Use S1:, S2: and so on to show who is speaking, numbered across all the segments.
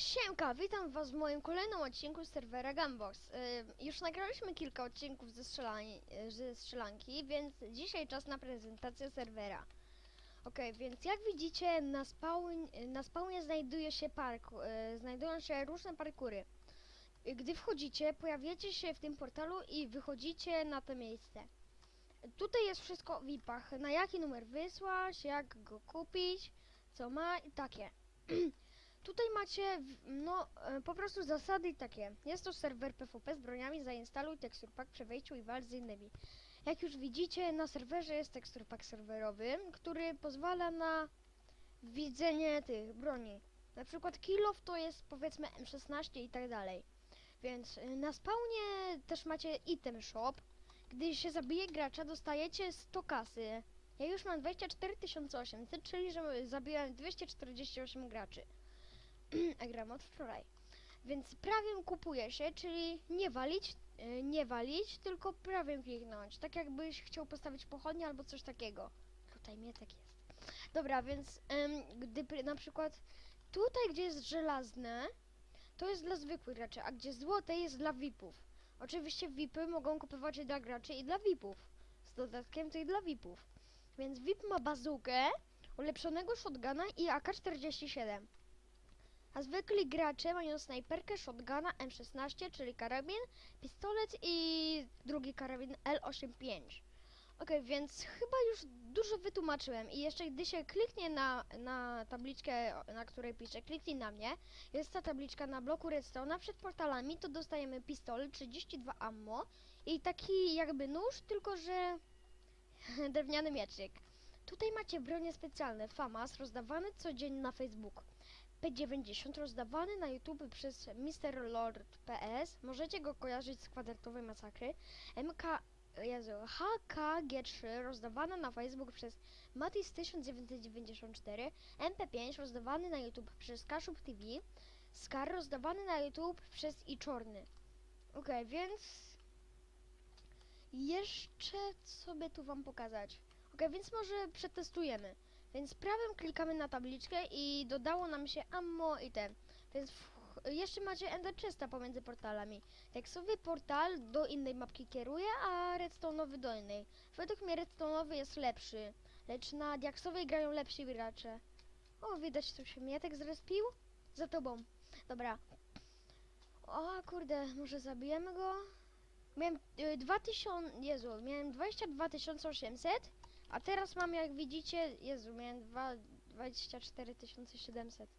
S1: Siemka, witam was w moim kolejnym odcinku serwera Gunbox. Yy, już nagraliśmy kilka odcinków ze, yy, ze strzelanki, więc dzisiaj czas na prezentację serwera. Okej, więc jak widzicie na, spawn, na spawnie znajduje się park, yy, znajdują się różne parkury. Gdy wchodzicie, pojawiacie się w tym portalu i wychodzicie na to miejsce. Tutaj jest wszystko o VIP-ach, na jaki numer wysłać, jak go kupić, co ma i takie. Tutaj macie, no, e, po prostu zasady takie. Jest to serwer PvP z broniami, zainstaluj tekstur pack przy wejściu i walcz z innymi. Jak już widzicie, na serwerze jest tekstur pack serwerowy, który pozwala na widzenie tych broni. Na przykład kilof to jest powiedzmy M16 i tak dalej. Więc y, na spawnie też macie item shop. Gdy się zabije gracza, dostajecie 100 kasy. Ja już mam 24 800, czyli że zabiłem 248 graczy. a gram od wczoraj. Więc prawym kupuje się, czyli nie walić, y, nie walić, tylko prawym kliknąć. Tak jakbyś chciał postawić pochodnie albo coś takiego. Tutaj mietek jest. Dobra, więc gdy na przykład tutaj, gdzie jest żelazne, to jest dla zwykłych graczy, a gdzie złote jest dla VIPów. Oczywiście VIPy mogą kupować i dla graczy i dla VIPów. Z dodatkiem to i dla VIPów. Więc VIP ma bazukę, ulepszonego shotguna i AK-47. A zwykli gracze mają snajperkę, shotguna, M16, czyli karabin, pistolet i drugi karabin L85. Okej, więc chyba już dużo wytłumaczyłem i jeszcze gdy się kliknie na, na tabliczkę, na której pisze kliknij na mnie, jest ta tabliczka na bloku redstone'a przed portalami, to dostajemy pistolet, 32 ammo i taki jakby nóż, tylko że drewniany mieczyk. Tutaj macie bronie specjalne, FAMAS, rozdawane codziennie na Facebook. P90 rozdawany na YouTube przez MrLord.ps. Możecie go kojarzyć z kwadratowej masakry. MK, Jezu, HKG3 rozdawana na Facebook przez Matis 1994. MP5 rozdawany na YouTube przez Kaszub TV. Scar rozdawany na YouTube przez i Czorny. Okej, więc jeszcze sobie tu wam pokazać. Okej, więc może przetestujemy. Więc prawym klikamy na tabliczkę i dodało nam się ammo i ten. Więc jeszcze macie ender chesta pomiędzy portalami. Tekstowy portal do innej mapki kieruje, a redstone'owy do innej. Według mnie redstone'owy jest lepszy, lecz na diaksowej grają lepsi gracze. O, widać tu się mietek zrespił? Za tobą. Dobra. O kurde, może zabijemy go? Miałem y, 2000, Jezu, miałem 22 800 a teraz mam, jak widzicie, Jezu, miałem dwa- 24 700.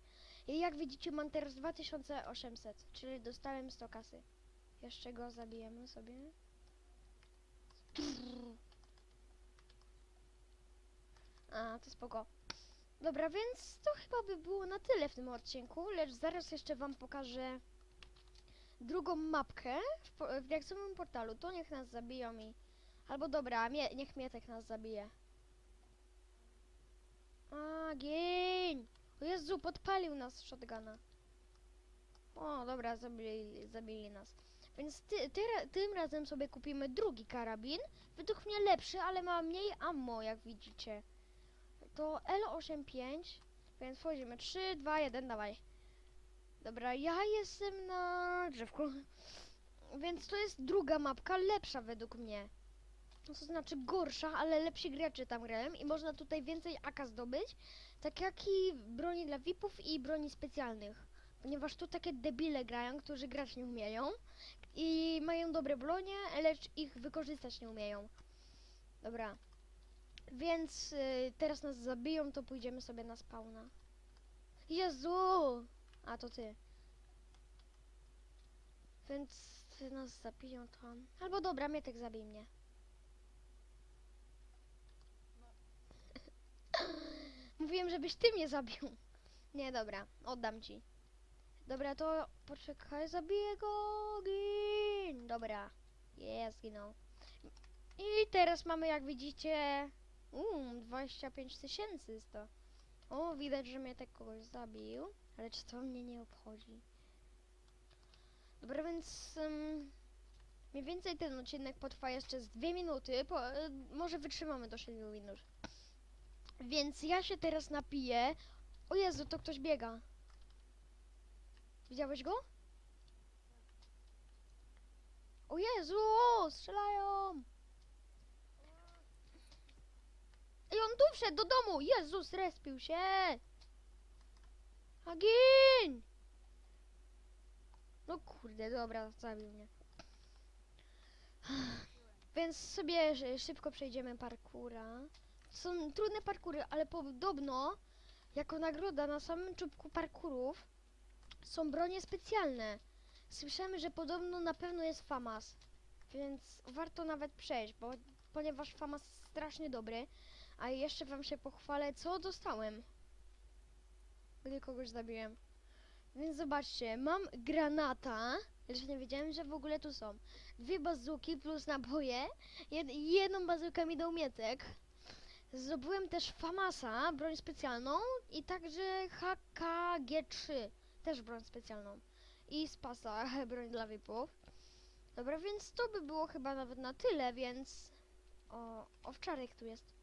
S1: I jak widzicie, mam teraz 2800, czyli dostałem 100 kasy. Jeszcze go zabijemy sobie. A, to spoko. Dobra, więc to chyba by było na tyle w tym odcinku, lecz zaraz jeszcze wam pokażę drugą mapkę w, po- w portalu. To niech nas zabiją i... Albo dobra, mie niech Mietek nas zabije. A, gień! O Jezu, podpalił nas shotguna. O, dobra, zabili, zabili nas. Więc ty, ty, tym razem sobie kupimy drugi karabin. Według mnie lepszy, ale ma mniej ammo, jak widzicie. To L85, więc wchodzimy. 3, 2, 1, dawaj. Dobra, ja jestem na drzewku. Więc to jest druga mapka, lepsza według mnie. To znaczy gorsza, ale lepsi gracze tam grają i można tutaj więcej AK zdobyć, tak jak i broni dla VIP-ów i broni specjalnych. Ponieważ tu takie debile grają, którzy grać nie umieją i mają dobre bronie, lecz ich wykorzystać nie umieją. Dobra. Więc y, teraz nas zabiją, to pójdziemy sobie na spawna. Jezu! A to ty. Więc nas zabiją tam. Albo dobra, Mietek zabij mnie. Mówiłem, żebyś ty mnie zabił. Nie, dobra, oddam ci. Dobra, to poczekaj, zabiję go. Gin. Dobra, jest, zginął. I teraz mamy, jak widzicie, um, 25 tysięcy to. O, widać, że mnie tak kogoś zabił, ale czy to mnie nie obchodzi? Dobra, więc um, mniej więcej ten odcinek potrwa jeszcze z 2 minuty, po, e, może wytrzymamy do 7 minut. Więc ja się teraz napiję. O Jezu, to ktoś biega. Widziałeś go? O Jezu, strzelają! I on tu wszedł do domu! Jezus, respił się! Agin! No kurde, dobra, zabił mnie. Więc sobie sz- szybko przejdziemy parkura. Są trudne parkury, ale podobno jako nagroda na samym czubku parkurów są bronie specjalne. Słyszałem, że podobno na pewno jest FAMAS, więc warto nawet przejść, bo ponieważ FAMAS jest strasznie dobry, a jeszcze wam się pochwalę, co dostałem, gdy kogoś zabiłem. Więc zobaczcie, mam granata, lecz nie wiedziałem, że w ogóle tu są. Dwie bazuki plus naboje, jed jedną bazukę mi dał Mietek. Zdobyłem też Famasa, broń specjalną i także HKG3, też broń specjalną. I Spasa, broń dla VIPów. Dobra, więc to by było chyba nawet na tyle, więc... O, owczarek tu jest.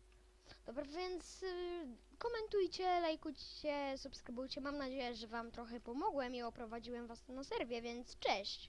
S1: Dobra, więc y, komentujcie, lajkujcie, subskrybujcie. Mam nadzieję, że wam trochę pomogłem i oprowadziłem was na serwie, więc cześć!